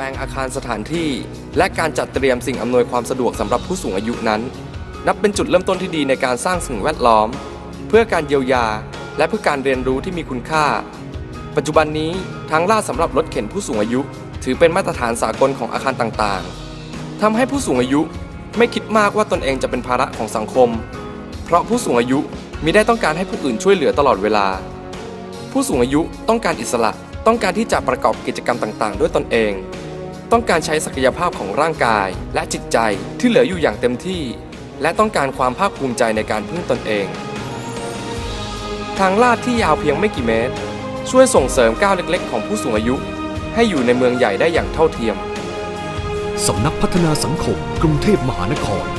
การสถานที่ และการจัดเตรียมสิ่งอำนวยความสะดวกสำหรับผู้สูงอายุนั้น นับเป็นจุดเริ่มต้นที่ดีในการสร้างสิ่งแวดล้อม เพื่อการเยียวยา และเพื่อการเรียนรู้ที่มีคุณค่า ปัจจุบันนี้ทางลาดสำหรับรถเข็นผู้สูงอายุ ถือเป็นมาตรฐานสากลของอาคารต่างๆทำให้ผู้สูงอายุไม่คิดมากว่าตนเองจะเป็นภาระของสังคม เพราะผู้สูงอายุมิได้ต้องการให้ผู้อื่นช่วยเหลือตลอดเวลา ผู้สูงอายุต้องการอิสระต้องการที่จะประกอบกิจกรรมต่างๆ ด้วยตนเอง ต้องการใช้ศักยภาพของร่างกาย และจิตใจที่เหลืออยู่อย่างเต็มที่ และต้องการความภาคภูมิใจในการพึ่งตนเอง ทางลาดที่ยาวเพียงไม่กี่เมตร ช่วยส่งเสริมก้าวเล็กๆ ของผู้สูงอายุ ให้อยู่ในเมืองใหญ่ได้อย่างเท่าเทียม สำนักพัฒนาสังคมกรุงเทพมหานคร